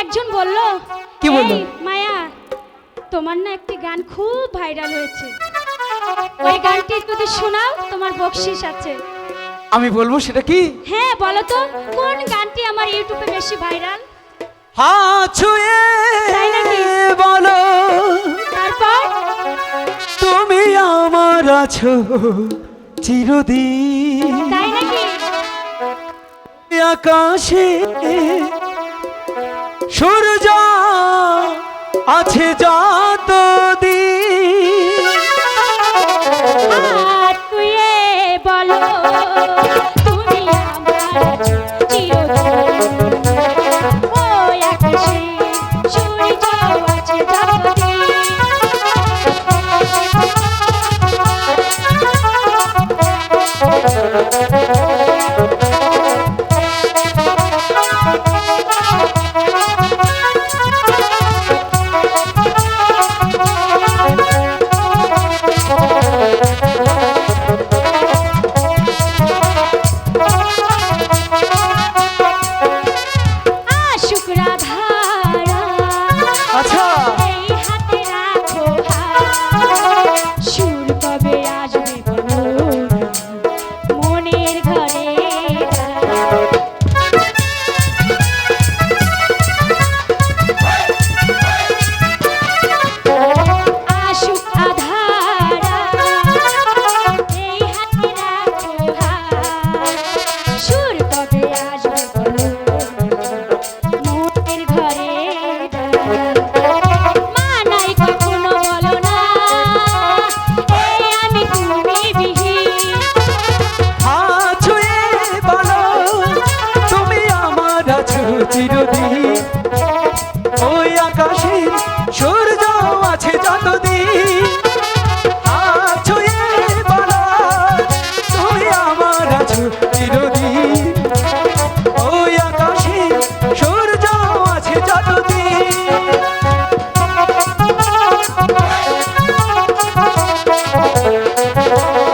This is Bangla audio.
একজন বলল কি বলল? মায়া তোমার না একটি গান খুব ভাইরাল হয়েছে। ওই গানটি যদি শোনাও তোমার বকশিস আছে। আমি বলব সেটা কি? হ্যাঁ বলো তো কোন গানটি আমার ইউটিউবে বেশি ভাইরাল? হা ছুঁয়ে বলো তুমি আমার আছো চিরদিন। আকাশে সূর্য আছে যত দিন বলো thank you